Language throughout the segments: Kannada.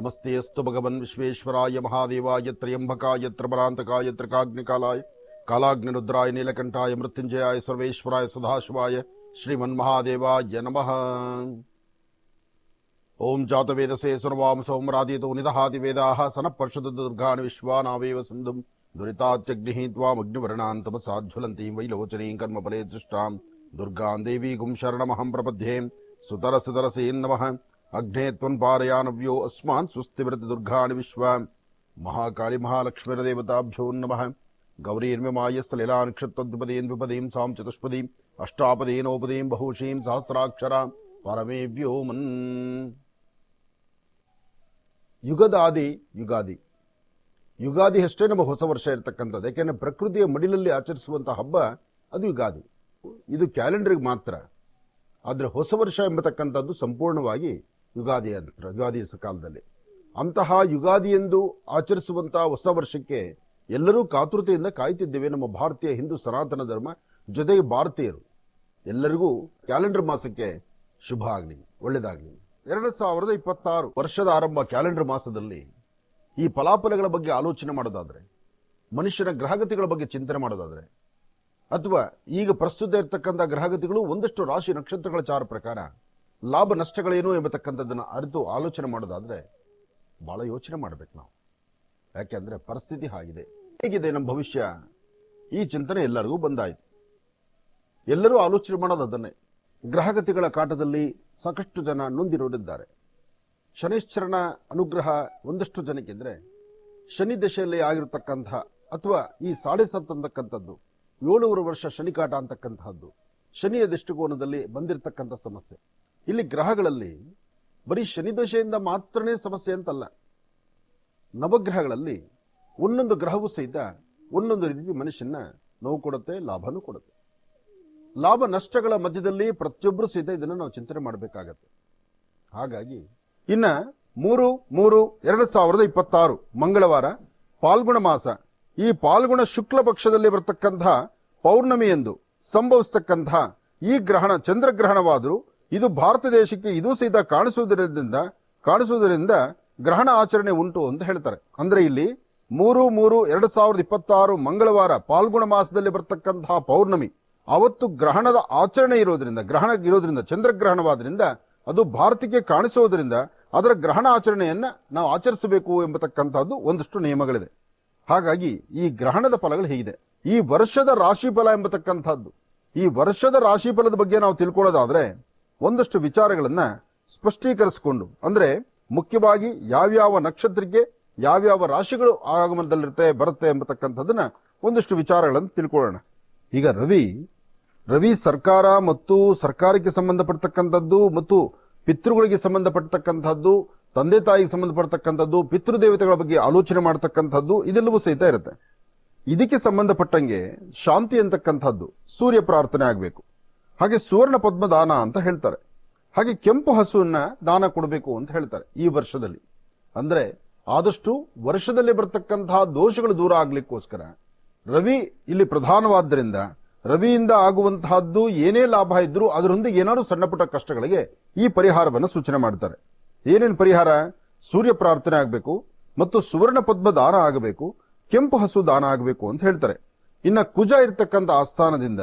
नमस्तेऽस्तु भगवन् विश्वेश्वराय महादेवाय त्र्यम्बकाय त्रिभरान्तकाय त्रिकाग्निकालाय कालाग्निरुद्राय, नीलकण्ठाय मृत्युञ्जयाय सर्वेश्वराय, सदाशिवाय, श्रीमन्महादेवाय नमः। ओम जातवेदसे सुनवाम सोमरादितो निदहाति वेदाः सनः पर्षदुर्गान् विश्वानावेव सिन्धुम्, दुरितात्यग्निः त्वामग्निवर्णान् तपसाज्ज्वलन्तीं वैलोचनीं कर्मफले जुष्टां दुर्गां देवीगुं शरणमहं प्रपद्ये सुतरसुतरसेन् नमः। ನಮಃ ಅಗ್ನೇ ತ್ವನ್ಪಾರಯಾನವ್ಯೋ ಅಸ್ಮಾನ್ ಸುಸ್ತಿವೃತ ದುರ್ಗಾಣಿ ವಿಶ್ವ ಮಹಾಕಾಳಿ ಮಹಾಲಕ್ಷ್ಮೀರದೇವತಾಭ್ಯೋ ನಮಃ ಗೌರೀರ್ಮ್ಯಮಾಯ ಸಲಿಲಾ ನಕ್ಷತ್ರದ್ವಿಪದೀಂ ದ್ವಿಪದೀಂ ಸಾಂ ಚತುಷ್ಪದೀಂ ಅಷ್ಟಾಪದೀನೋಪದೀಂ ಬಹುಶೀಂ ಸಹಸ್ರಾಕ್ಷರ ಪರಮೇ ವ್ಯೋಮನ್ ಯುಗದಾದಿ ಯುಗಾದಿ ಯುಗಾದಿ ಅಷ್ಟೇ ನಮ್ಮ ಹೊಸ ವರ್ಷ ಇರತಕ್ಕಂಥದ್ದು ಯಾಕೆಂದ್ರೆ ಪ್ರಕೃತಿಯ ಮಡಿಲಲ್ಲಿ ಆಚರಿಸುವಂಥ ಹಬ್ಬ ಅದು ಯುಗಾದಿ ಇದು ಕ್ಯಾಲೆಂಡರ್ಗೆ ಮಾತ್ರ ಆದರೆ ಹೊಸ ವರ್ಷ ಎಂಬತಕ್ಕಂಥದ್ದು ಸಂಪೂರ್ಣವಾಗಿ ಯುಗಾದಿ ಅಂತ ಯುಗಾದಿ ಕಾಲದಲ್ಲಿ. ಅಂತಹ ಯುಗಾದಿ ಎಂದು ಆಚರಿಸುವಂಥ ಹೊಸ ವರ್ಷಕ್ಕೆ ಎಲ್ಲರೂ ಕಾತುರತೆಯಿಂದ ಕಾಯ್ತಿದ್ದೇವೆ ನಮ್ಮ ಭಾರತೀಯ ಹಿಂದೂ ಸನಾತನ ಧರ್ಮ ಜೊತೆಗೆ ಭಾರತೀಯರು ಎಲ್ಲರಿಗೂ ಕ್ಯಾಲೆಂಡರ್ ಮಾಸಕ್ಕೆ ಶುಭ ಆಗಲಿ, ಒಳ್ಳೆಯದಾಗಲಿ. ಎರಡು ಸಾವಿರದ ಇಪ್ಪತ್ತಾರು ವರ್ಷದ ಆರಂಭ ಕ್ಯಾಲೆಂಡರ್ ಮಾಸದಲ್ಲಿ ಈ ಫಲಾಫಲಗಳ ಬಗ್ಗೆ ಆಲೋಚನೆ ಮಾಡೋದಾದರೆ, ಮನುಷ್ಯನ ಗ್ರಹಗತಿಗಳ ಬಗ್ಗೆ ಚಿಂತನೆ ಮಾಡೋದಾದರೆ, ಅಥವಾ ಈಗ ಪ್ರಸ್ತುತ ಇರತಕ್ಕಂಥ ಗ್ರಹಗತಿಗಳು ಒಂದಷ್ಟು ರಾಶಿ ನಕ್ಷತ್ರಗಳ ಚಾರ ಪ್ರಕಾರ ಲಾಭ ನಷ್ಟಗಳೇನು ಎಂಬತಕ್ಕಂಥದ್ದನ್ನು ಅರಿತು ಆಲೋಚನೆ ಮಾಡೋದಾದರೆ ಭಾಳ ಯೋಚನೆ ಮಾಡಬೇಕು ನಾವು. ಯಾಕೆಂದರೆ ಪರಿಸ್ಥಿತಿ ಹಾಗಿದೆ. ಹೇಗಿದೆ ನಮ್ಮ ಭವಿಷ್ಯ? ಈ ಚಿಂತನೆ ಎಲ್ಲರಿಗೂ ಬಂದಾಯಿತು. ಎಲ್ಲರೂ ಆಲೋಚನೆ ಮಾಡೋದು ಅದನ್ನೇ. ಗ್ರಹಗತಿಗಳ ಕಾಟದಲ್ಲಿ ಸಾಕಷ್ಟು ಜನ ನೊಂದಿರೋರಿದ್ದಾರೆ. ಶನಿಶ್ಚರನ ಅನುಗ್ರಹ ಒಂದಷ್ಟು ಜನಕ್ಕಿದ್ರೆ ಶನಿ ದಶೆಯಲ್ಲಿ ಆಗಿರತಕ್ಕಂತಹ ಅಥವಾ ಈ ಸಾಡೆ ಸತ್ತು ಅಂತಕ್ಕಂಥದ್ದು, ಏಳುವರೆ ವರ್ಷ ಶನಿಕಾಟ ಅಂತಕ್ಕಂತಹದ್ದು ಶನಿಯ ದೃಷ್ಟಿಕೋನದಲ್ಲಿ ಬಂದಿರತಕ್ಕಂಥ ಸಮಸ್ಯೆ. ಇಲ್ಲಿ ಗ್ರಹಗಳಲ್ಲಿ ಬರೀ ಶನಿ ದಶೆಯಿಂದ ಮಾತ್ರನೇ ಸಮಸ್ಯೆ ಅಂತಲ್ಲ. ನವಗ್ರಹಗಳಲ್ಲಿ ಒಂದೊಂದು ಗ್ರಹವೂ ಸಹಿತ ಒಂದೊಂದು ರೀತಿ ಮನುಷ್ಯನ ನೋವು ಕೊಡುತ್ತೆ, ಲಾಭನೂ ಕೊಡುತ್ತೆ. ಲಾಭ ನಷ್ಟಗಳ ಮಧ್ಯದಲ್ಲಿ ಪ್ರತಿಯೊಬ್ಬರು ಸಹಿತ ಇದನ್ನು ನಾವು ಚಿಂತನೆ ಮಾಡಬೇಕಾಗತ್ತೆ. ಹಾಗಾಗಿ ಇನ್ನ ಮೂರು ಮೂರು, ಎರಡು ಸಾವಿರದ ಇಪ್ಪತ್ತಾರು ಮಂಗಳವಾರ ಪಾಲ್ಗುಣ ಮಾಸ. ಈ ಪಾಲ್ಗುಣ ಶುಕ್ಲ ಪಕ್ಷದಲ್ಲಿ ಬರತಕ್ಕಂತಹ ಪೌರ್ಣಮಿ ಎಂದು ಸಂಭವಿಸತಕ್ಕಂತಹ ಈ ಗ್ರಹಣ, ಚಂದ್ರಗ್ರಹಣವಾದರೂ ಇದು ಭಾರತ ದೇಶಕ್ಕೆ ಇದು ಸಹಿತ ಕಾಣಿಸುವುದರಿಂದ ಕಾಣಿಸುವುದರಿಂದ ಗ್ರಹಣ ಆಚರಣೆ ಉಂಟು ಅಂತ ಹೇಳ್ತಾರೆ. ಅಂದ್ರೆ ಇಲ್ಲಿ ಮೂರು ಮೂರು ಎರಡು ಸಾವಿರದ ಇಪ್ಪತ್ತಾರು ಮಂಗಳವಾರ ಪಾಲ್ಗುಣ ಮಾಸದಲ್ಲಿ ಬರ್ತಕ್ಕಂತಹ ಪೌರ್ಣಮಿ. ಅವತ್ತು ಗ್ರಹಣದ ಆಚರಣೆ ಇರೋದ್ರಿಂದ, ಗ್ರಹಣ ಇರೋದ್ರಿಂದ, ಚಂದ್ರಗ್ರಹಣವಾದ್ರಿಂದ ಅದು ಭಾರತಕ್ಕೆ ಕಾಣಿಸೋದ್ರಿಂದ ಅದರ ಗ್ರಹಣ ಆಚರಣೆಯನ್ನ ನಾವು ಆಚರಿಸಬೇಕು ಎಂಬತಕ್ಕಂತಹದ್ದು ಒಂದಷ್ಟು ನಿಯಮಗಳಿದೆ. ಹಾಗಾಗಿ ಈ ಗ್ರಹಣದ ಫಲಗಳು ಹೇಗಿದೆ. ಈ ವರ್ಷದ ರಾಶಿಫಲ ಎಂಬತಕ್ಕಂಥದ್ದು ಈ ವರ್ಷದ ರಾಶಿಫಲದ ಬಗ್ಗೆ ನಾವು ತಿಳ್ಕೊಳ್ಳೋದಾದ್ರೆ ಒಂದಷ್ಟು ವಿಚಾರಗಳನ್ನು ಸ್ಪಷ್ಟೀಕರಿಸಿಕೊಂಡು, ಅಂದ್ರೆ ಮುಖ್ಯವಾಗಿ ಯಾವ್ಯಾವ ನಕ್ಷತ್ರಕ್ಕೆ ಯಾವ್ಯಾವ ರಾಶಿಗಳು ಆಗಮನದಲ್ಲಿರುತ್ತೆ, ಬರುತ್ತೆ ಎಂಬತಕ್ಕಂಥದ್ದನ್ನ ಒಂದಷ್ಟು ವಿಚಾರಗಳನ್ನು ತಿಳ್ಕೊಳ್ಳೋಣ. ಈಗ ರವಿ ರವಿ ಸರ್ಕಾರ ಮತ್ತು ಸರ್ಕಾರಕ್ಕೆ ಸಂಬಂಧಪಡ್ತಕ್ಕಂಥದ್ದು ಮತ್ತು ಪಿತೃಗಳಿಗೆ ಸಂಬಂಧಪಟ್ಟತಕ್ಕಂಥದ್ದು ತಂದೆ ತಾಯಿಗೆ ಸಂಬಂಧಪಡ್ತಕ್ಕಂಥದ್ದು, ಪಿತೃದೇವತೆಗಳ ಬಗ್ಗೆ ಆಲೋಚನೆ ಮಾಡತಕ್ಕಂಥದ್ದು, ಇದೆಲ್ಲವೂ ಸಹಿತ ಇರುತ್ತೆ. ಇದಕ್ಕೆ ಸಂಬಂಧಪಟ್ಟಂಗೆ ಶಾಂತಿ ಅಂತಕ್ಕಂಥದ್ದು ಸೂರ್ಯ ಪ್ರಾರ್ಥನೆ ಆಗಬೇಕು. ಹಾಗೆ ಸುವರ್ಣ ಪದ್ಮ ದಾನ ಅಂತ ಹೇಳ್ತಾರೆ. ಹಾಗೆ ಕೆಂಪು ಹಸುವನ್ನ ದಾನ ಕೊಡಬೇಕು ಅಂತ ಹೇಳ್ತಾರೆ ಈ ವರ್ಷದಲ್ಲಿ. ಅಂದ್ರೆ ಆದಷ್ಟು ವರ್ಷದಲ್ಲಿ ಬರ್ತಕ್ಕಂತಹ ದೋಷಗಳು ದೂರ ಆಗ್ಲಿಕ್ಕೋಸ್ಕರ ರವಿ ಇಲ್ಲಿ ಪ್ರಧಾನವಾದ್ದರಿಂದ, ರವಿಯಿಂದ ಆಗುವಂತಹದ್ದು ಏನೇ ಲಾಭ ಇದ್ರೂ ಅದರೊಂದಿಗೆ ಏನಾದ್ರು ಸಣ್ಣಪುಟ್ಟ ಕಷ್ಟಗಳಿಗೆ ಈ ಪರಿಹಾರವನ್ನು ಸೂಚನೆ ಮಾಡ್ತಾರೆ. ಏನೇನು ಪರಿಹಾರ? ಸೂರ್ಯ ಪ್ರಾರ್ಥನೆ ಆಗಬೇಕು ಮತ್ತು ಸುವರ್ಣ ಪದ್ಮ ದಾನ ಆಗಬೇಕು, ಕೆಂಪು ಹಸು ದಾನ ಆಗಬೇಕು ಅಂತ ಹೇಳ್ತಾರೆ. ಇನ್ನ ಕುಜ ಇರತಕ್ಕಂಥ ಆಸ್ಥಾನದಿಂದ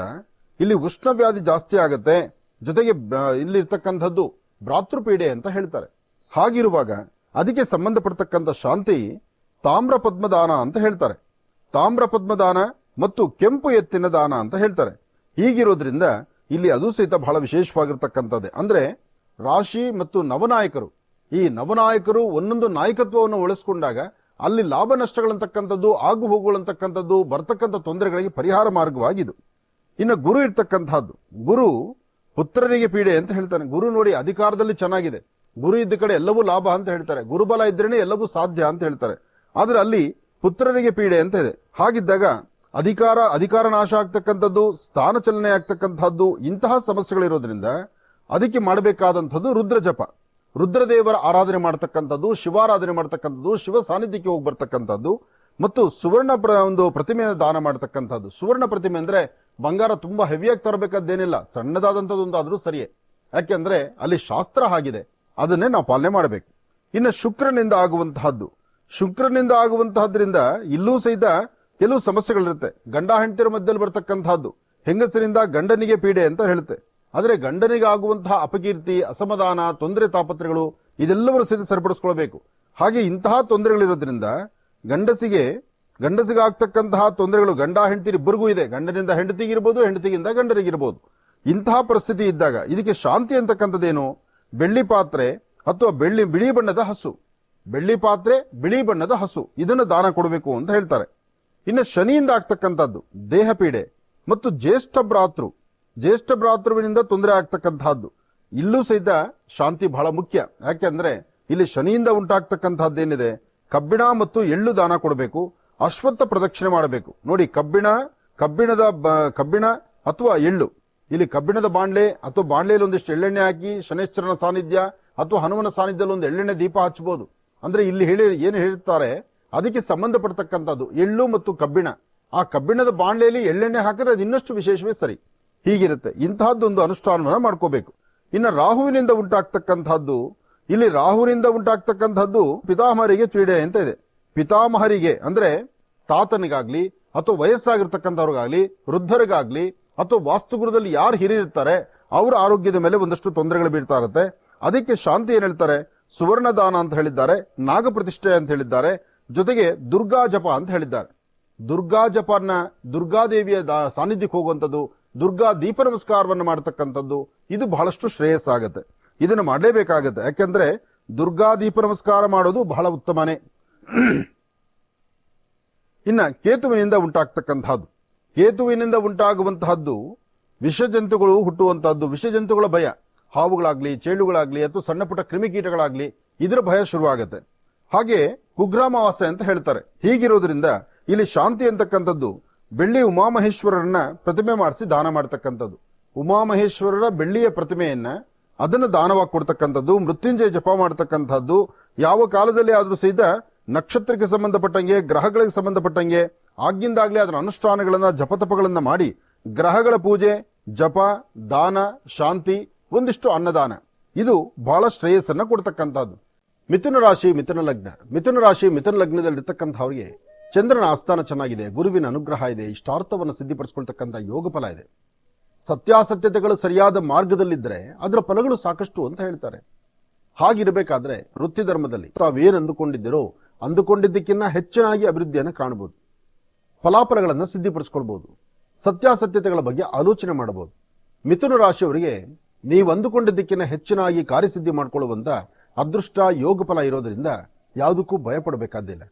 ಇಲ್ಲಿ ಉಷ್ಣವ್ಯಾಧಿ ಜಾಸ್ತಿ ಆಗುತ್ತೆ. ಜೊತೆಗೆ ಬ- ಇಲ್ಲಿ ಇರ್ತಕ್ಕಂಥದ್ದು ಭ್ರಾತೃಪೀಡೆ ಅಂತ ಹೇಳ್ತಾರೆ. ಹಾಗಿರುವಾಗ ಅದಕ್ಕೆ ಸಂಬಂಧಪಡ್ತಕ್ಕಂಥ ಶಾಂತಿ ತಾಮ್ರ ಪದ್ಮದಾನ ಅಂತ ಹೇಳ್ತಾರೆ. ತಾಮ್ರ ಪದ್ಮದಾನ ಮತ್ತು ಕೆಂಪು ಎತ್ತಿನ ದಾನ ಅಂತ ಹೇಳ್ತಾರೆ. ಹೀಗಿರೋದ್ರಿಂದ ಇಲ್ಲಿ ಅದು ಸಹಿತ ಬಹಳ ವಿಶೇಷವಾಗಿರ್ತಕ್ಕಂಥದ್ದೇ. ಅಂದ್ರೆ ರಾಶಿ ಮತ್ತು ನವನಾಯಕರು. ಈ ನವನಾಯಕರು ಒಂದೊಂದು ನಾಯಕತ್ವವನ್ನು ಉಳಿಸ್ಕೊಂಡಾಗ ಅಲ್ಲಿ ಲಾಭ ನಷ್ಟಗಳಂತಕ್ಕಂಥದ್ದು ಆಗು ಹೋಗುಗಳಂತಕ್ಕಂಥದ್ದು ಬರ್ತಕ್ಕಂಥ ತೊಂದರೆಗಳಿಗೆ ಪರಿಹಾರ ಮಾರ್ಗವಾಗಿದು ಇನ್ನು ಗುರು ಇರ್ತಕ್ಕಂಥದ್ದು. ಗುರು ಪುತ್ರನಿಗೆ ಪೀಡೆ ಅಂತ ಹೇಳ್ತಾನೆ ಗುರು ನೋಡಿ ಅಧಿಕಾರದಲ್ಲಿ ಚೆನ್ನಾಗಿದೆ. ಗುರು ಇದ್ದ ಕಡೆ ಎಲ್ಲವೂ ಲಾಭ ಅಂತ ಹೇಳ್ತಾರೆ. ಗುರುಬಲ ಇದ್ರೇನೆ ಎಲ್ಲವೂ ಸಾಧ್ಯ ಅಂತ ಹೇಳ್ತಾರೆ. ಆದ್ರೆ ಅಲ್ಲಿ ಪುತ್ರನಿಗೆ ಪೀಡೆ ಅಂತ ಇದೆ. ಹಾಗಿದ್ದಾಗ ಅಧಿಕಾರ ಅಧಿಕಾರ ನಾಶ ಆಗ್ತಕ್ಕಂಥದ್ದು, ಸ್ಥಾನ ಚಲನೆ ಆಗ್ತಕ್ಕಂಥದ್ದು, ಇಂತಹ ಸಮಸ್ಯೆಗಳಿರೋದ್ರಿಂದ ಅದಕ್ಕೆ ಮಾಡಬೇಕಾದಂಥದ್ದು ರುದ್ರ ಜಪ ರುದ್ರದೇವರ ಆರಾಧನೆ ಮಾಡ್ತಕ್ಕಂಥದ್ದು, ಶಿವಾರಾಧನೆ ಮಾಡ್ತಕ್ಕಂಥದ್ದು, ಶಿವ ಸಾನ್ನಿಧ್ಯಕ್ಕೆ ಹೋಗಿ ಬರ್ತಕ್ಕಂಥದ್ದು, ಮತ್ತು ಸುವರ್ಣ ಒಂದು ಪ್ರತಿಮೆಯನ್ನು ದಾನ ಮಾಡ್ತಕ್ಕಂಥದ್ದು. ಸುವರ್ಣ ಪ್ರತಿಮೆ ಅಂದ್ರೆ ಬಂಗಾರ ತುಂಬಾ ಹೆವಿಯಾಗಿ ತರಬೇಕಾದ್ದೇನಿಲ್ಲ ಸಣ್ಣದಾದಂಥದ್ದು ಒಂದಾದರೂ ಸರಿಯೇ. ಯಾಕೆಂದ್ರೆ ಅಲ್ಲಿ ಶಾಸ್ತ್ರ ಆಗಿದೆ, ಅದನ್ನೇ ನಾವು ಪಾಲನೆ ಮಾಡಬೇಕು. ಇನ್ನು ಶುಕ್ರನಿಂದ ಆಗುವಂತಹದ್ದು, ಶುಕ್ರನಿಂದ ಆಗುವಂತಹದ್ರಿಂದ ಇಲ್ಲೂ ಸಹಿತ ಕೆಲವು ಸಮಸ್ಯೆಗಳಿರುತ್ತೆ. ಗಂಡ ಹೆಂಡತಿರ ಮಧ್ಯದಲ್ಲಿ ಬರ್ತಕ್ಕಂತಹದ್ದು ಹೆಂಗಸರಿಂದ ಗಂಡನಿಗೆ ಪೀಡೆ ಅಂತ ಹೇಳುತ್ತೆ. ಆದರೆ ಗಂಡನಿಗೆ ಆಗುವಂತಹ ಅಪಕೀರ್ತಿ, ಅಸಮಾಧಾನ, ತೊಂದರೆ ತಾಪತ್ರೆಗಳು ಇದೆಲ್ಲವರು ಸಹಿತ ಸರಿಪಡಿಸ್ಕೊಳ್ಬೇಕು. ಹಾಗೆ ಇಂತಹ ತೊಂದರೆಗಳಿರೋದ್ರಿಂದ ಗಂಡಸಿಗೆ ಗಂಡಸಿಗೆ ಆಗ್ತಕ್ಕಂತಹ ತೊಂದರೆಗಳು ಗಂಡ ಹೆಂಡತಿ ಇಬ್ಬರಿಗೂ ಇದೆ. ಗಂಡನಿಂದ ಹೆಂಡತಿಗಿರ್ಬೋದು ಹೆಂಡತಿಗಿಂದ ಗಂಡನಿಗಿರ್ಬೋದು ಇಂತಹ ಪರಿಸ್ಥಿತಿ ಇದ್ದಾಗ ಇದಕ್ಕೆ ಶಾಂತಿ ಅಂತಕ್ಕಂಥದ್ದೇನು? ಬೆಳ್ಳಿ ಪಾತ್ರೆ ಅಥವಾ ಬೆಳ್ಳಿ ಬಿಳಿ ಬಣ್ಣದ ಹಸು. ಬೆಳ್ಳಿ ಪಾತ್ರೆ, ಬಿಳಿ ಬಣ್ಣದ ಹಸು. ಇದನ್ನು ದಾನ ಕೊಡಬೇಕು ಅಂತ ಹೇಳ್ತಾರೆ. ಇನ್ನು ಶನಿಯಿಂದ ಆಗ್ತಕ್ಕಂಥದ್ದು ದೇಹ ಪೀಡೆ ಮತ್ತು ಜ್ಯೇಷ್ಠ ಭ್ರಾತೃ. ಜ್ಯೇಷ್ಠ ಭ್ರಾತೃವಿನಿಂದ ತೊಂದರೆ ಆಗ್ತಕ್ಕಂತಹದ್ದು ಇಲ್ಲೂ ಸಹಿತ ಶಾಂತಿ ಬಹಳ ಮುಖ್ಯ. ಯಾಕೆಂದ್ರೆ ಇಲ್ಲಿ ಶನಿಯಿಂದ ಉಂಟಾಗ್ತಕ್ಕಂತಹದ್ದೇನಿದೆ ಕಬ್ಬಿಣ ಮತ್ತು ಎಳ್ಳು ದಾನ ಕೊಡಬೇಕು. ಅಶ್ವತ್ಥ ಪ್ರದಕ್ಷಿಣೆ ಮಾಡಬೇಕು. ನೋಡಿ, ಕಬ್ಬಿಣ, ಕಬ್ಬಿಣದ ಕಬ್ಬಿಣ ಅಥವಾ ಎಳ್ಳು. ಇಲ್ಲಿ ಕಬ್ಬಿಣದ ಬಾಂಡ್ಲೆ ಅಥವಾ ಬಾಂಡ್ಲೆಯಲ್ಲಿ ಒಂದಿಷ್ಟು ಎಳ್ಳೆಣ್ಣೆ ಹಾಕಿ, ಶನೇಶ್ವರನ ಸಾನ್ನಿಧ್ಯ ಅಥವಾ ಹನುಮನ ಸಾನ್ನಿಧ್ಯದಲ್ಲಿ ಒಂದು ಎಳ್ಳೆಣ್ಣೆ ದೀಪ ಹಚ್ಚಬಹುದು. ಅಂದ್ರೆ ಇಲ್ಲಿ ಹೇಳಿ, ಏನು ಹೇಳ್ತಾರೆ, ಅದಕ್ಕೆ ಸಂಬಂಧಪಡ್ತಕ್ಕಂಥದ್ದು ಎಳ್ಳು ಮತ್ತು ಕಬ್ಬಿಣ. ಆ ಕಬ್ಬಿಣದ ಬಾಂಡ್ಲೆಯಲ್ಲಿ ಎಳ್ಳೆಣ್ಣೆ ಹಾಕಿದ್ರೆ ಅದು ಇನ್ನಷ್ಟು ವಿಶೇಷವೇ ಸರಿ. ಹೀಗಿರುತ್ತೆ. ಇಂತಹದ್ದೊಂದು ಅನುಷ್ಠಾನವನ್ನು ಮಾಡ್ಕೋಬೇಕು. ಇನ್ನು ರಾಹುವಿನಿಂದ ಉಂಟಾಗ್ತಕ್ಕಂಥದ್ದು, ಇಲ್ಲಿ ರಾಹುವಿನಿಂದ ಉಂಟಾಗ್ತಕ್ಕಂಥದ್ದು ಪಿತಾಮಹರಿಗೆ ಪೀಡೆ ಅಂತ ಇದೆ. ಪಿತಾಮಹರಿಗೆ, ಅಂದ್ರೆ ತಾತನಿಗಾಗ್ಲಿ, ಅಥವಾ ವಯಸ್ಸಾಗಿರ್ತಕ್ಕಂಥವ್ರಿಗಾಗ್ಲಿ, ವೃದ್ಧರಿಗಾಗ್ಲಿ, ಅಥವಾ ವಾಸ್ತುಗುರದಲ್ಲಿ ಯಾರು ಹಿರಿಯಿರ್ತಾರೆ ಅವರ ಆರೋಗ್ಯದ ಮೇಲೆ ಒಂದಷ್ಟು ತೊಂದರೆಗಳು ಬೀಳ್ತಾ ಇರುತ್ತೆ. ಅದಕ್ಕೆ ಶಾಂತಿ ಏನು ಹೇಳ್ತಾರೆ? ಸುವರ್ಣದಾನ ಅಂತ ಹೇಳಿದ್ದಾರೆ ನಾಗ ಪ್ರತಿಷ್ಠೆ ಅಂತ ಹೇಳಿದ್ದಾರೆ, ಜೊತೆಗೆ ದುರ್ಗಾ ಜಪ ಅಂತ ಹೇಳಿದ್ದಾರೆ. ದುರ್ಗಾ ಜಪನ ದುರ್ಗಾದೇವಿಯ ದಾ- ಸಾನ್ನಿಧ್ಯಕ್ಕೆ ಹೋಗುವಂಥದ್ದು, ದುರ್ಗಾ ದೀಪ ನಮಸ್ಕಾರವನ್ನು ಮಾಡತಕ್ಕಂಥದ್ದು, ಇದು ಬಹಳಷ್ಟು ಶ್ರೇಯಸ್ಸಾಗತ್ತೆ. ಇದನ್ನು ಮಾಡಲೇಬೇಕಾಗತ್ತೆ. ಯಾಕೆಂದ್ರೆ ದುರ್ಗಾ ದೀಪ ನಮಸ್ಕಾರ ಮಾಡೋದು ಬಹಳ ಉತ್ತಮನೇ. ಇನ್ನ ಕೇತುವಿನಿಂದ ಉಂಟಾಗ್ತಕ್ಕಂತಹದ್ದು. ಕೇತುವಿನಿಂದ ಉಂಟಾಗುವಂತಹದ್ದು ವಿಷಜಂತುಗಳು ಹುಟ್ಟುವಂತಹದ್ದು. ವಿಷಜಂತುಗಳ ಭಯ. ಹಾವುಗಳಾಗ್ಲಿ, ಚೇಳುಗಳಾಗ್ಲಿ, ಅಥವಾ ಸಣ್ಣ ಪುಟ್ಟ ಕ್ರಿಮಿಕೀಟಗಳಾಗ್ಲಿ, ಇದರ ಭಯ ಶುರುವಾಗುತ್ತೆ. ಹಾಗೆ ಕುಗ್ರಾಮವಾಸ ಅಂತ ಹೇಳ್ತಾರೆ. ಹೀಗಿರೋದ್ರಿಂದ ಇಲ್ಲಿ ಶಾಂತಿ ಅಂತಕ್ಕಂಥದ್ದು ಬೆಳ್ಳಿ ಉಮಾಮಹೇಶ್ವರರನ್ನ ಪ್ರತಿಮೆ ಮಾಡಿಸಿ ದಾನ ಮಾಡತಕ್ಕಂಥದ್ದು. ಉಮಾಮಹೇಶ್ವರರ ಬೆಳ್ಳಿಯ ಪ್ರತಿಮೆಯನ್ನ ಅದನ್ನು ದಾನವಾಗಿ ಕೊಡ್ತಕ್ಕಂಥದ್ದು, ಮೃತ್ಯುಂಜಯ ಜಪ ಮಾಡತಕ್ಕಂಥದ್ದು. ಯಾವ ಕಾಲದಲ್ಲಿ ಆದರೂ ಸಹಿತ ನಕ್ಷತ್ರಕ್ಕೆ ಸಂಬಂಧಪಟ್ಟಂಗೆ, ಗ್ರಹಗಳಿಗೆ ಸಂಬಂಧಪಟ್ಟಂಗೆ, ಆಗಿಂದಾಗಲೇ ಅದರ ಅನುಷ್ಠಾನಗಳನ್ನ, ಜಪತಪಗಳನ್ನ ಮಾಡಿ ಗ್ರಹಗಳ ಪೂಜೆ, ಜಪ, ದಾನ, ಶಾಂತಿ, ಒಂದಿಷ್ಟು ಅನ್ನದಾನ. ಇದು ಬಹಳ ಶ್ರೇಯಸ್ಸನ್ನ ಕೊಡ್ತಕ್ಕಂಥದ್ದು. ಮಿಥುನ ರಾಶಿ, ಮಿಥುನ ಲಗ್ನ. ಮಿಥುನ ರಾಶಿ, ಮಿಥುನ ಲಗ್ನದಲ್ಲಿರ್ತಕ್ಕಂಥವ್ರಿಗೆ ಚಂದ್ರನ ಆಸ್ಥಾನ ಚೆನ್ನಾಗಿದೆ, ಗುರುವಿನ ಅನುಗ್ರಹ ಇದೆ, ಇಷ್ಟಾರ್ಥವನ್ನು ಸಿದ್ಧಿಪಡಿಸ್ಕೊಳ್ತಕ್ಕಂಥ ಯೋಗ ಫಲ ಇದೆ. ಸತ್ಯಾಸತ್ಯತೆಗಳು ಸರಿಯಾದ ಮಾರ್ಗದಲ್ಲಿದ್ದರೆ ಅದರ ಫಲಗಳು ಸಾಕಷ್ಟು ಅಂತ ಹೇಳ್ತಾರೆ. ಹಾಗಿರಬೇಕಾದ್ರೆ ವೃತ್ತಿ ಧರ್ಮದಲ್ಲಿ ತಾವೇನು ಅಂದುಕೊಂಡಿದ್ದೀರೋ ಅಂದುಕೊಂಡಿದ್ದಕ್ಕಿಂತ ಹೆಚ್ಚಿನಾಗಿ ಅಭಿವೃದ್ಧಿಯನ್ನು ಕಾಣಬಹುದು. ಫಲಾಫಲಗಳನ್ನು ಸಿದ್ಧಿಪಡಿಸ್ಕೊಳ್ಬಹುದು. ಸತ್ಯಾಸತ್ಯತೆಗಳ ಬಗ್ಗೆ ಆಲೋಚನೆ ಮಾಡಬಹುದು. ಮಿಥುನ ರಾಶಿಯವರಿಗೆ ನೀವು ಅಂದುಕೊಂಡಿದ್ದಕ್ಕಿಂತ ಹೆಚ್ಚಿನಾಗಿ ಕಾರ್ಯಸಿದ್ಧಿ ಮಾಡಿಕೊಳ್ಳುವಂತ ಅದೃಷ್ಟ ಯೋಗ ಫಲ ಇರೋದರಿಂದ ಯಾವುದಕ್ಕೂ ಭಯಪಡಬೇಕಾದಿಲ್ಲ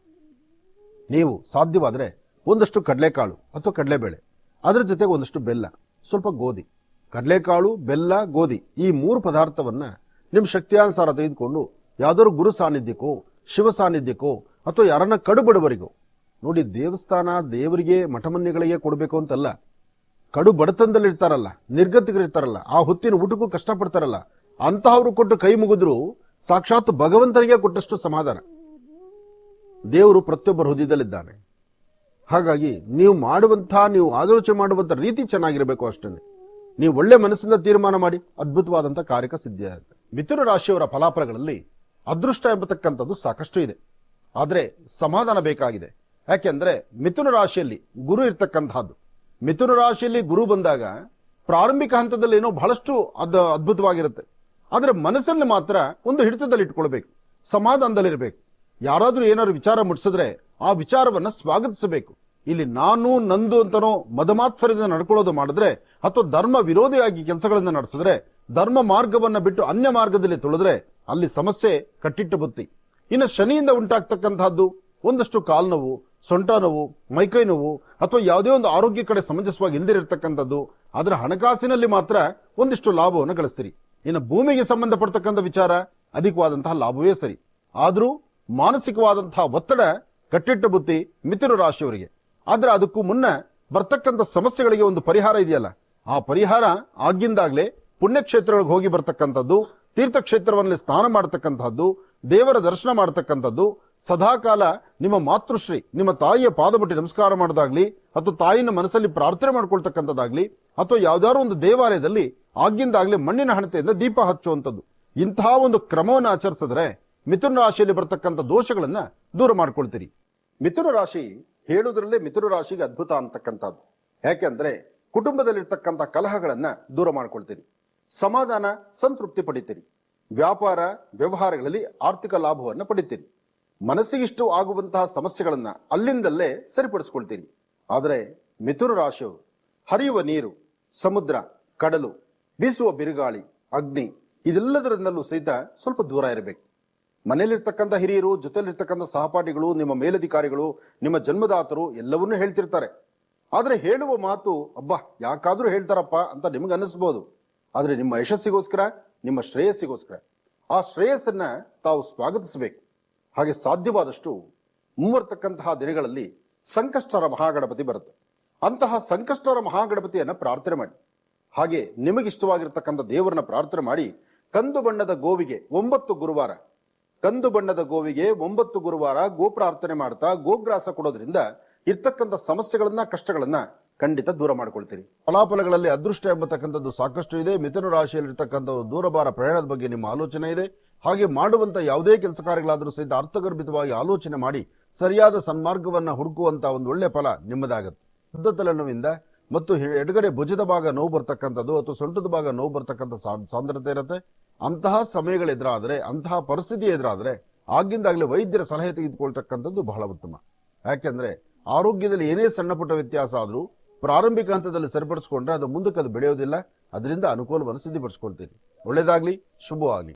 ನೀವು ಸಾಧ್ಯವಾದರೆ ಒಂದಷ್ಟು ಕಡಲೆಕಾಳು ಅಥವಾ ಕಡಲೆಬೇಳೆ, ಅದರ ಜೊತೆಗೆ ಒಂದಷ್ಟು ಬೆಲ್ಲ, ಸ್ವಲ್ಪ ಗೋಧಿ. ಕಡಲೆಕಾಳು, ಬೆಲ್ಲ, ಗೋಧಿ ಈ ಮೂರು ಪದಾರ್ಥವನ್ನ ನಿಮ್ಮ ಶಕ್ತಿಯಾನುಸಾರ ತೆಗೆದುಕೊಂಡು ಯಾವ್ದಾದ್ರು ಗುರು ಸಾನ್ನಿಧ್ಯಕ್ಕೋ ಶಿವ ಸಾನ್ನಿಧ್ಯಕ್ಕೋ ಅಥವಾ ಯಾರನ್ನ ಕಡುಬಡವರಿಗೋ. ನೋಡಿ, ದೇವಸ್ಥಾನ ದೇವರಿಗೆ ಮಠಮನ್ಯಗಳಿಗೆ ಕೊಡಬೇಕು ಅಂತಲ್ಲ. ಕಡು ಬಡತನದಲ್ಲಿ ಇರ್ತಾರಲ್ಲ ನಿರ್ಗತಿಕರಿರ್ತಾರಲ್ಲ, ಆ ಹೊತ್ತಿನ ಊಟಕ್ಕೂ ಕಷ್ಟಪಡ್ತಾರಲ್ಲ, ಅಂತಹವರು ಕೊಟ್ಟು ಕೈ ಮುಗಿದ್ರು ಸಾಕ್ಷಾತ್ ಭಗವಂತನಿಗೆ ಕೊಟ್ಟಷ್ಟು ಸಮಾಧಾನ. ದೇವರು ಪ್ರತಿಯೊಬ್ಬರ ಹೃದಯದಲ್ಲಿದ್ದಾನೆ. ಹಾಗಾಗಿ ನೀವು ಮಾಡುವಂತಹ ನೀವು ಆಲೋಚನೆ ಮಾಡುವಂತ ರೀತಿ ಚೆನ್ನಾಗಿರಬೇಕು ಅಷ್ಟೇ ನೀವು ಒಳ್ಳೆ ಮನಸ್ಸಿಂದ ತೀರ್ಮಾನ ಮಾಡಿ, ಅದ್ಭುತವಾದಂಥ ಕಾರ್ಯಕ ಸಿದ್ಧಿಯಾಗುತ್ತೆ ಮಿಥುನ ರಾಶಿಯವರ ಫಲಾಫಲಗಳಲ್ಲಿ ಅದೃಷ್ಟ ಎಂಬತಕ್ಕಂಥದ್ದು ಸಾಕಷ್ಟು ಇದೆ. ಆದರೆ ಸಮಾಧಾನ ಬೇಕಾಗಿದೆ. ಯಾಕೆಂದರೆ ಮಿಥುನ ರಾಶಿಯಲ್ಲಿ ಗುರು ಇರ್ತಕ್ಕಂತಹದ್ದು. ಮಿಥುನ ರಾಶಿಯಲ್ಲಿ ಗುರು ಬಂದಾಗ ಪ್ರಾರಂಭಿಕ ಹಂತದಲ್ಲಿ ಏನೋ ಬಹಳಷ್ಟು ಅದ್ ಅದ್ಭುತವಾಗಿರುತ್ತೆ. ಆದರೆ ಮನಸ್ಸನ್ನು ಮಾತ್ರ ಒಂದು ಹಿಡಿತದಲ್ಲಿ ಇಟ್ಕೊಳ್ಬೇಕು. ಸಮಾಧಾನದಲ್ಲಿರಬೇಕು. ಯಾರಾದರೂ ಏನಾದ್ರು ವಿಚಾರ ಮುಟ್ಟಿಸಿದ್ರೆ ಆ ವಿಚಾರವನ್ನು ಸ್ವಾಗತಿಸಬೇಕು. ಇಲ್ಲಿ ನಾನು, ನಂದು ಅಂತನೋ ಮದಮಾತ್ಸರದಿಂದ ನಡ್ಕೊಳ್ಳೋದು ಮಾಡಿದ್ರೆ ಅಥವಾ ಧರ್ಮ ವಿರೋಧಿಯಾಗಿ ಕೆಲಸಗಳನ್ನು ನಡೆಸಿದ್ರೆ, ಧರ್ಮ ಮಾರ್ಗವನ್ನು ಬಿಟ್ಟು ಅನ್ಯ ಮಾರ್ಗದಲ್ಲಿ ತುಳಿದ್ರೆ ಅಲ್ಲಿ ಸಮಸ್ಯೆ ಕಟ್ಟಿಟ್ಟು ಬುತ್ತಿ. ಇನ್ನು ಶನಿಯಿಂದ ಉಂಟಾಗ್ತಕ್ಕಂತಹದ್ದು ಒಂದಷ್ಟು ಕಾಲು ನೋವು, ಸೊಂಟ ನೋವು, ಮೈಕೈ ನೋವು ಅಥವಾ ಯಾವುದೇ ಒಂದು ಆರೋಗ್ಯ ಕಡೆ ಸಮಂಜಸವಾಗಿ ಇಲ್ದಿರತಕ್ಕಂಥದ್ದು ಅದರ ಹಣಕಾಸಿನಲ್ಲಿ ಮಾತ್ರ ಒಂದಿಷ್ಟು ಲಾಭವನ್ನು ಗಳಿಸ್ತೀರಿ. ಇನ್ನು ಭೂಮಿಗೆ ಸಂಬಂಧಪಡ್ತಕ್ಕಂಥ ವಿಚಾರ ಅಧಿಕವಾದಂತಹ ಲಾಭವೇ ಸರಿ. ಆದರೂ ಮಾನಸಿಕವಾದಂತಹ ಒತ್ತಡ ಕಟ್ಟಿಟ್ಟ ಬುತ್ತಿ ಮಿತಿರು ರಾಶಿಯವರಿಗೆ. ಆದರೆ ಅದಕ್ಕೂ ಮುನ್ನ ಬರ್ತಕ್ಕಂಥ ಸಮಸ್ಯೆಗಳಿಗೆ ಒಂದು ಪರಿಹಾರ ಇದೆಯಲ್ಲ? ಆ ಪರಿಹಾರ ಆಗಿಂದಾಗ್ಲೇ ಪುಣ್ಯಕ್ಷೇತ್ರಗಳಿಗೆ ಹೋಗಿ ಬರ್ತಕ್ಕಂಥದ್ದು ತೀರ್ಥಕ್ಷೇತ್ರವನ್ನಲ್ಲಿ ಸ್ನಾನ ಮಾಡತಕ್ಕಂಥದ್ದು ದೇವರ ದರ್ಶನ ಮಾಡತಕ್ಕಂಥದ್ದು ಸದಾಕಾಲ ನಿಮ್ಮ ಮಾತೃಶ್ರೀ, ನಿಮ್ಮ ತಾಯಿಯ ಪಾದಮುಟ್ಟಿ ನಮಸ್ಕಾರ ಮಾಡೋದಾಗ್ಲಿ, ಅಥವಾ ತಾಯಿನ ಮನಸ್ಸಲ್ಲಿ ಪ್ರಾರ್ಥನೆ ಮಾಡ್ಕೊಳ್ತಕ್ಕಂಥದ್ದಾಗ್ಲಿ, ಅಥವಾ ಯಾವ್ದಾದ್ರು ಒಂದು ದೇವಾಲಯದಲ್ಲಿ ಆಗಿಂದಾಗ್ಲೇ ಮಣ್ಣಿನ ಹಣತೆಯಿಂದ ದೀಪ ಹಚ್ಚುವಂಥದ್ದು. ಇಂತಹ ಒಂದು ಕ್ರಮವನ್ನು ಆಚರಿಸಿದ್ರೆ ಮಿಥುನ ರಾಶಿಯಲ್ಲಿ ಬರತಕ್ಕಂಥ ದೋಷಗಳನ್ನ ದೂರ ಮಾಡ್ಕೊಳ್ತೀರಿ. ಮಿಥುನ ರಾಶಿ ಹೇಳುವುದರಲ್ಲೇ ಮಿಥುನ ರಾಶಿಗೆ ಅದ್ಭುತ ಅಂತಕ್ಕಂಥದ್ದು. ಯಾಕೆಂದ್ರೆ ಕುಟುಂಬದಲ್ಲಿರ್ತಕ್ಕಂಥ ಕಲಹಗಳನ್ನ ದೂರ ಮಾಡ್ಕೊಳ್ತೀರಿ. ಸಮಾಧಾನ ಸಂತೃಪ್ತಿ ಪಡಿತೀರಿ. ವ್ಯಾಪಾರ, ವ್ಯವಹಾರಗಳಲ್ಲಿ ಆರ್ಥಿಕ ಲಾಭವನ್ನು ಪಡಿತೀರಿ. ಮನಸ್ಸಿಗಿಷ್ಟು ಆಗುವಂತಹ ಸಮಸ್ಯೆಗಳನ್ನು ಅಲ್ಲಿಂದಲ್ಲೇ ಸರಿಪಡಿಸ್ಕೊಳ್ತೀರಿ. ಆದರೆ ಮಿಥುನ ರಾಶಿಯು ಹರಿಯುವ ನೀರು, ಸಮುದ್ರ, ಕಡಲು, ಬೀಸುವ ಬಿರುಗಾಳಿ, ಅಗ್ನಿ ಇದೆಲ್ಲದರಿಂದಲೂ ಸಹಿತ ಸ್ವಲ್ಪ ದೂರ ಇರಬೇಕು. ಮನೆಯಲ್ಲಿರ್ತಕ್ಕಂಥ ಹಿರಿಯರು, ಜೊತೆಯಲ್ಲಿರ್ತಕ್ಕಂಥ ಸಹಪಾಠಿಗಳು, ನಿಮ್ಮ ಮೇಲಧಿಕಾರಿಗಳು, ನಿಮ್ಮ ಜನ್ಮದಾತರು ಎಲ್ಲವನ್ನೂ ಹೇಳ್ತಿರ್ತಾರೆ. ಆದರೆ ಹೇಳುವ ಮಾತು, ಅಬ್ಬಾ, ಯಾಕಾದರೂ ಹೇಳ್ತಾರಪ್ಪ ಅಂತ ನಿಮ್ಗೆ ಅನ್ನಿಸ್ಬೋದು. ಆದರೆ ನಿಮ್ಮ ಯಶಸ್ಸಿಗೋಸ್ಕರ, ನಿಮ್ಮ ಶ್ರೇಯಸ್ಸಿಗೋಸ್ಕರ ಆ ಶ್ರೇಯಸ್ಸನ್ನ ತಾವು ಸ್ವಾಗತಿಸಬೇಕು. ಹಾಗೆ ಸಾಧ್ಯವಾದಷ್ಟು ಮುಂಬರ್ತಕ್ಕಂತಹ ದಿನಗಳಲ್ಲಿ ಸಂಕಷ್ಟರ ಮಹಾಗಣಪತಿ ಬರುತ್ತೆ. ಅಂತಹ ಸಂಕಷ್ಟರ ಮಹಾಗಣಪತಿಯನ್ನು ಪ್ರಾರ್ಥನೆ ಮಾಡಿ. ಹಾಗೆ ನಿಮಗಿಷ್ಟವಾಗಿರ್ತಕ್ಕಂಥ ದೇವರನ್ನ ಪ್ರಾರ್ಥನೆ ಮಾಡಿ, ಕಂದು ಬಣ್ಣದ ಗೋವಿಗೆ ಒಂಬತ್ತು ಗುರುವಾರ, ಕಂದು ಬಣ್ಣದ ಗೋವಿಗೆ ಒಂಬತ್ತು ಗುರುವಾರ ಗೋ ಪ್ರಾರ್ಥನೆ ಮಾಡ್ತಾ ಗೋಗ್ರಾಸ ಕೊಡೋದ್ರಿಂದ ಇರ್ತಕ್ಕಂಥ ಸಮಸ್ಯೆಗಳನ್ನ, ಕಷ್ಟಗಳನ್ನ ಖಂಡಿತ ದೂರ ಮಾಡ್ಕೊಳ್ತೀರಿ. ಫಲಾಫಲಗಳಲ್ಲಿ ಅದೃಷ್ಟ ಎಂಬತಕ್ಕಂಥದ್ದು ಸಾಕಷ್ಟು ಇದೆ. ಮಿಥುನ ರಾಶಿಯಲ್ಲಿರ್ತಕ್ಕಂಥ ದೂರಬಾರ ಪ್ರಯಾಣದ ಬಗ್ಗೆ ನಿಮ್ಮ ಆಲೋಚನೆ ಇದೆ. ಹಾಗೆ ಮಾಡುವಂತ ಯಾವುದೇ ಕೆಲಸ ಕಾರ್ಯಗಳಾದರೂ ಸಹಿತ ಅರ್ಥಗರ್ಭಿತವಾಗಿ ಆಲೋಚನೆ ಮಾಡಿ ಸರಿಯಾದ ಸನ್ಮಾರ್ಗವನ್ನು ಹುಡುಕುವಂತ ಒಂದು ಒಳ್ಳೆ ಫಲ ನಿಮ್ಮದಾಗುತ್ತೆ. ಶುದ್ಧ ತಲೆನೋವಿಂದ ಮತ್ತು ಎಡಗಡೆ ಭುಜದ ಭಾಗ ನೋವು ಬರ್ತಕ್ಕಂಥದ್ದು ಅಥವಾ ಸೊಂಟದ ಭಾಗ ನೋವು ಬರ್ತಕ್ಕಂಥ ಸಾಂದ್ರತೆ ಇರುತ್ತೆ. ಅಂತಹ ಸಮಯಗಳು ಎದುರಾದರೆ, ಅಂತಹ ಪರಿಸ್ಥಿತಿ ಎದುರಾದರೆ ಆಗಿಂದಾಗಲೇ ವೈದ್ಯರ ಸಲಹೆ ತೆಗೆದುಕೊಳ್ತಕ್ಕಂಥದ್ದು ಬಹಳ ಉತ್ತಮ. ಯಾಕೆಂದರೆ ಆರೋಗ್ಯದಲ್ಲಿ ಏನೇ ಸಣ್ಣ ಪುಟ್ಟ ವ್ಯತ್ಯಾಸ ಆದರೂ ಪ್ರಾರಂಭಿಕ ಹಂತದಲ್ಲಿ ಸರಿಪಡಿಸ್ಕೊಂಡ್ರೆ ಅದು ಮುಂದಕ್ಕೆ ಅದು ಬೆಳೆಯೋದಿಲ್ಲ. ಅದರಿಂದ ಅನುಕೂಲವನ್ನು ಸಿದ್ಧಪಡಿಸ್ಕೊಳ್ತೀನಿ. ಒಳ್ಳೇದಾಗ್ಲಿ ಶುಭವಾಗಲಿ.